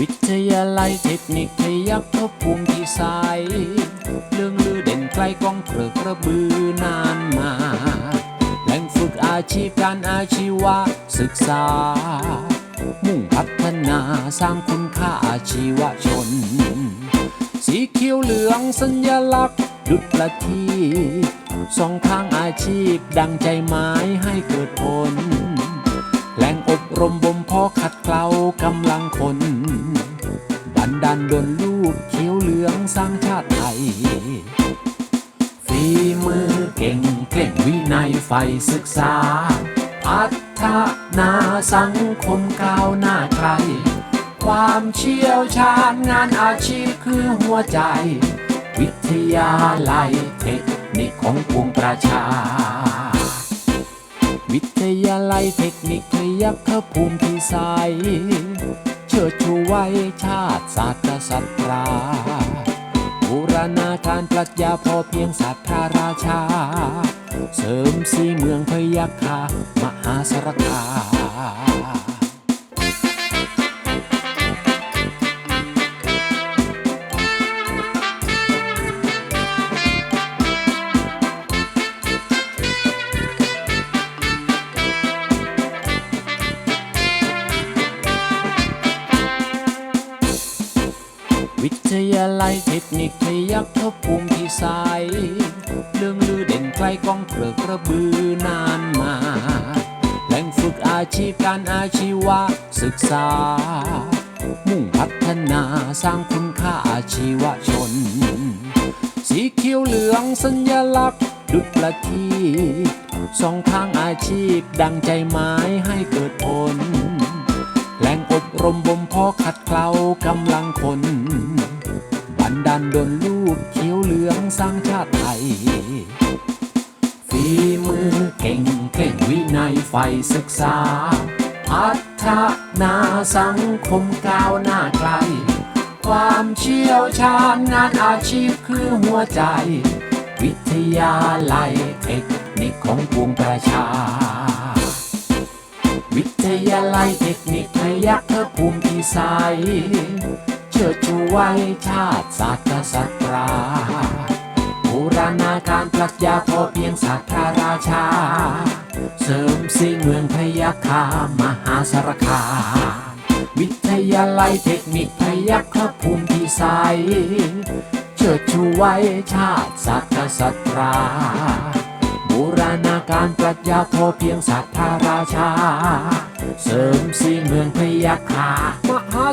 วิทยาลัยเทคนิคพยัคฆ์ทบภูมิพิสัยเรื่องลือเด่นไกลกองเกลือกระบือนานมาแหล่งฝึกอาชีพการอาชีวะศึกษา มุ่งพัฒนาสร้างคุณค่าอาชีวชน สีเขียวเหลืองสัญลักษณ์ดุจประทีสองทางอาชีพดังใจหมายให้เกิดผลแหล่ง รมบ่มเพาะขัดเกลากำลังคนบันดาลดลลูกเขียวเหลืองสร้างชาติไทยฝีมือเก่งเก่งวินัยใฝ่ศึกษา พัฒนาสังคมก้าวหน้าไกล ความเชี่ยวชาญงานอาชีพคือหัวใจ วิทยาลัยเทคนิคของปวงประชา วิทยาลัยเทคนิค ยักษ์ภูมิที่ใส เชิดชูไว้ชาติศาสตร์กษัตราบูรณาการปรัชญาพอเพียงศาสตราราชา เสริมสีเมืองพยัคฆามหาสารคาม ทยาลัยเทคนิคพยัคฆ์ทบภูมิพิสัยเรื่องลือเด่นไกลกองเกลือกระบือนานมา แหล่งฝึกอาชีพการอาชีวะศึกษา มุ่งพัฒนาสร้างคุณค่าอาชีวชน สีเขียวเหลืองสัญลักษณ์ดุจประทีสองทางอาชีพดังใจหมายให้เกิดผลแหล่งอบรมบ่มเพาะขัดเกลากำลังคน บันดาลดลลูกเขียวเหลืองสร้างชาติไทยฝีมือเก่งเก่งวินัยใฝ่ศึกษา พัฒนาสังคมก้าวหน้าไกล ความเชี่ยวชาญงานอาชีพคือหัวใจ วิทยาลัยเทคนิคของปวงประชา วิทยาลัยเทคนิคพยัคฆ์ภูมิพิสัยเชิดชู ไว้ชาติศาสตร์กษัตรา บูรณาการปรัชญาพอเพียงศาสตราราชา เสริมสีเมืองพยัคามหาสารคามวิทยาลัยเทคนิคพยัคฆภูมิพิสัยเชิดชูไว้ชาติศาสตร์กษัตราบูรณาการปรัชญาพอเพียงศาสตราราชา เสริมสีเมืองพยัคามหาสารคา ม